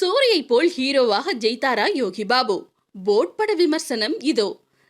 சூரியை போல் ஹீரோவாக ஜெயித்தாரா யோகி பாபு? போட் பட விமர்சனம் இதோ.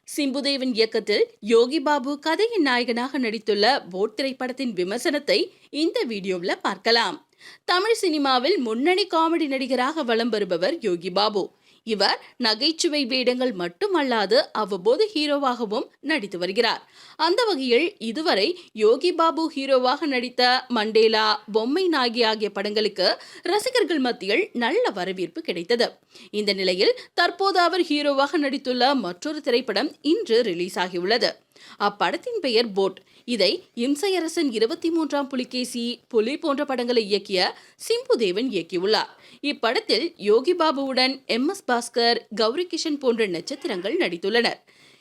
சிம்புதேவன் இயக்கத்தில் யோகி பாபு கதையின் நாயகனாக நடித்துள்ள போட் திரைப்படத்தின் விமர்சனத்தை இந்த வீடியோவில் பார்க்கலாம். தமிழ் சினிமாவில் முன்னணி காமெடி நடிகராக வலம் வருபவர் யோகி பாபு. இவர் நகைச்சுவை வேடங்கள் மட்டுமல்லாது அவ்வப்போது ஹீரோவாகவும் நடித்து வருகிறார். அந்த வகையில் இதுவரை யோகி பாபு ஹீரோவாக நடித்த மண்டேலா பொம்மை நாகி ஆகிய படங்களுக்கு ரசிகர்கள் மத்தியில் நல்ல வரவேற்பு கிடைத்தது. இந்த நிலையில் தற்போது அவர் ஹீரோவாக நடித்துள்ள மற்றொரு திரைப்படம் இன்று ரிலீஸ் ஆகியுள்ளது அப்படத்தின் பெயர் போட். இதை இம்சையரசன் இருபத்தி மூன்றாம் புலிகேசி புலி போன்ற படங்களை இயக்கிய சிம்புதேவன் இயக்கியுள்ளார். இப்படத்தில் யோகி பாபுவுடன் எம் எஸ் பாஸ்கர் கௌரி கிஷன் போன்ற நட்சத்திரங்கள் நடித்துள்ளனர்.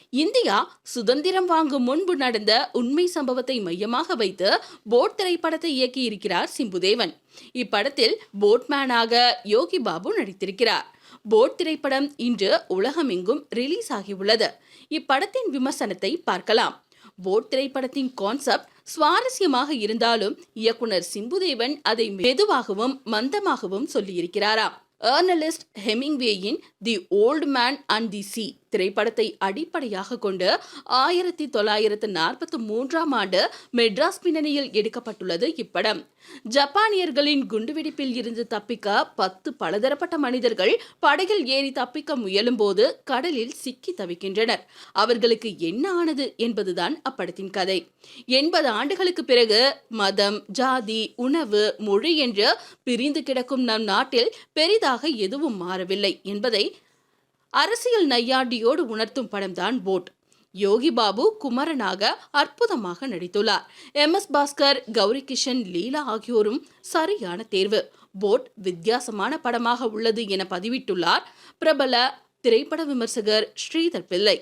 இந்தியா சுதந்திரம் வாங்கும் முன்பு நடந்த உண்மை சம்பவத்தை மையமாக வைத்து போட் திரைப்படத்தை இயக்கியிருக்கிறார் சிம்புதேவன். இப்படத்தில் போட்மேனாக யோகி பாபு நடித்திருக்கிறார். போட் திரைப்படம் இன்று உலகமெங்கும் ரிலீஸ் ஆகியுள்ளது. இப்படத்தின் விமர்சனத்தை பார்க்கலாம். போட் திரைப்படத்தின் கான்செப்ட் சுவாரஸ்யமாக இருந்தாலும் இயக்குனர் சிம்புதேவன் அதை மெதுவாகவும் மந்தமாகவும் சொல்லியிருக்கிறாராம். ஏர்னலிஸ்ட் ஹெமிங்வேயின் the old man and the sea திரைப்படத்தை அடிப்படையாக கொண்டு ஆயிரத்தி தொள்ளாயிரத்து நாற்பத்தி மூன்றாம் ஆண்டு மெட்ராஸ் பின்னணியில் எடுக்கப்பட்டுள்ளது இப்படம். ஜப்பானியர்களின் குண்டுவெடிப்பில் இருந்து தப்பிக்க பத்து பலதரப்பட்ட மனிதர்கள் படகில் ஏறி தப்பிக்க முயலும் போது கடலில் சிக்கி தவிக்கின்றனர். அவர்களுக்கு என்ன ஆனது என்பதுதான் அப்படத்தின் கதை. எண்பது ஆண்டுகளுக்கு பிறகு மதம் ஜாதி உணவு மொழி என்று பிரிந்து கிடக்கும் நம் நாட்டில் பெரிதாக எதுவும் மாறவில்லை என்பதை அரசியல் நையாண்டியோடு உணர்த்தும் படம்தான் போட். யோகி பாபு குமரனாக அற்புதமாக நடித்துள்ளார். எம். எஸ். பாஸ்கர் கௌரி கிஷன் லீலா ஆகியோரும் சரியான தேர்வு. போட் வித்தியாசமான படமாக உள்ளது என பதிவிட்டுள்ளார் பிரபல திரைப்பட விமர்சகர் ஸ்ரீதர் பிள்ளை.